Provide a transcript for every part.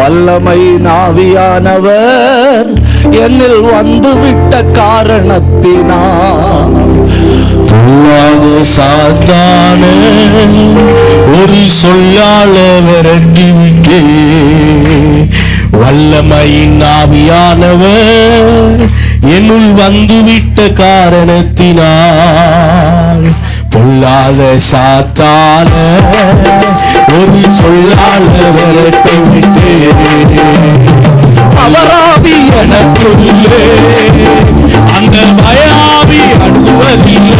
வல்லமை நாவியானவர் என்னில் வந்துவிட்ட காரணத்தினா பொல்லாது சாத்தானே ஒரு சொல்லால விரட்டிவிட்டே வல்லமையின் ஆவியானவர் என்னுள் வந்துவிட்ட காரணத்தினால். பொல்லாத சாத்தான ஒரு சொல்லால் வரட்டு விட்டு அவராவி எனக்குள்ளே அந்த பயாவி அணுவதில்லை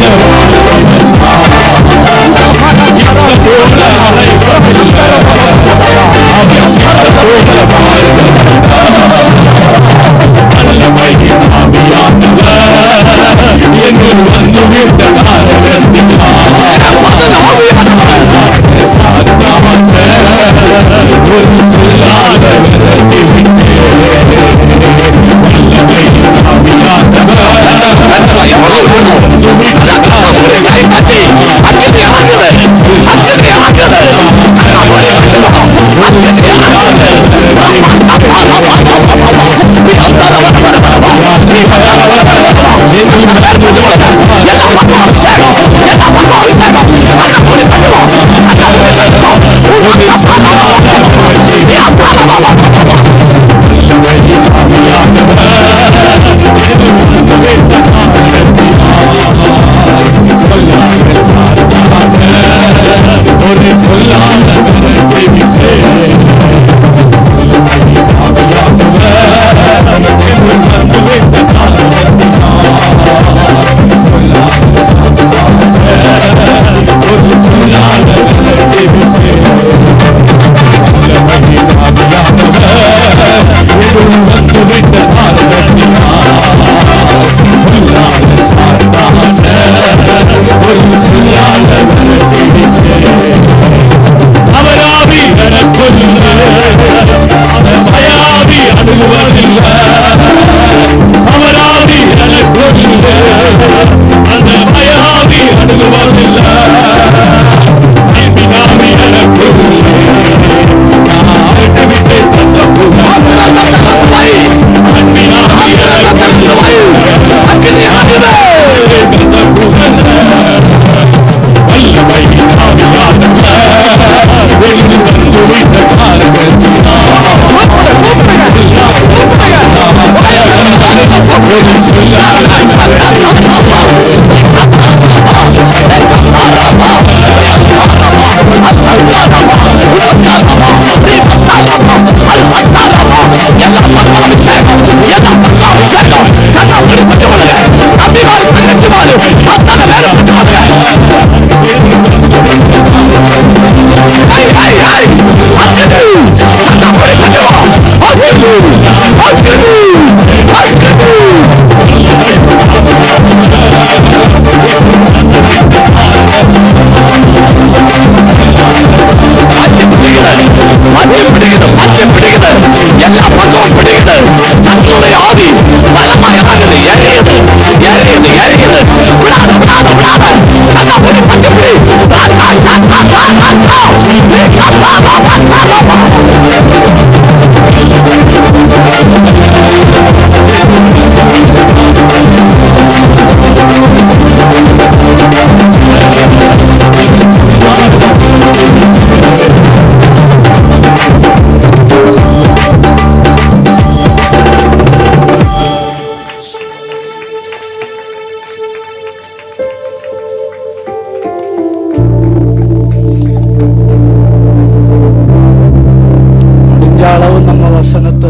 Lord. this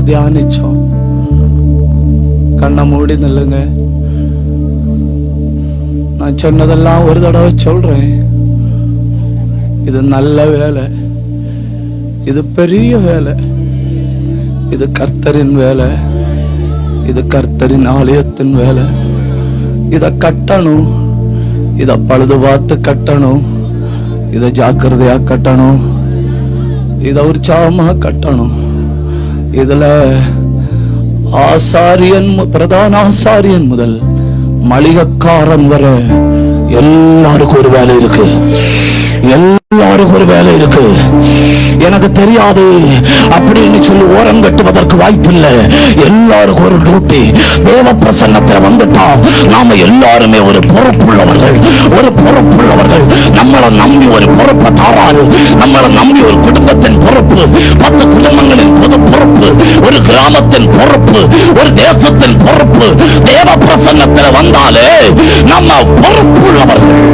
நாமத்தை தியானிச்சோம் கண்ணை மூடி நில்லுங்க நான் சொன்னதெல்லாம் ஒரு தடவை சொல்றேன் இது நல்ல வேலை இது பெரிய வேலை இது கர்த்தரின் வேலை இது கர்த்தரின் ஆலயத்தின் வேலை இதை கட்டணும் இதை பழுது பார்த்து கட்டணும் இதை ஜாக்கிரதையாக கட்டணும் இதை உற்சாகமாக கட்டணும் இதுல ஆசாரியன் பிரதான ஆசாரியன் முதல் மளிகைக்காரன் வர எல்லாருக்கும் ஒரு வேலை இருக்கு. எல்லாருக்கும் ஒரு வேலை இருக்கு. எனக்கு தெரியாது அப்படின்னு சொல்லி ஓரம் கட்டுவதற்கு வாய்ப்பில்லை. எல்லாருக்கும் ஒரு டியூட்டி தேவ பிரசன்னத்தில் வந்துட்டா நாம எல்லாருமே ஒரு பொறுப்புள்ளவர்கள். ஒரு பொறுப்புள்ளவர்கள். நம்மளை நம்பி ஒரு பொறுப்பை தாராரு. நம்மளை நம்பி ஒரு குடும்பத்தின் பொறுப்பு. ஒரு கிராமத்தின் பொறுப்பு ஒரு தேசத்தின் பொறுப்பு தேவ பிரசன்னத்தில் வந்தாலே நம்ம பொறுப்புள்ளவர்கள்.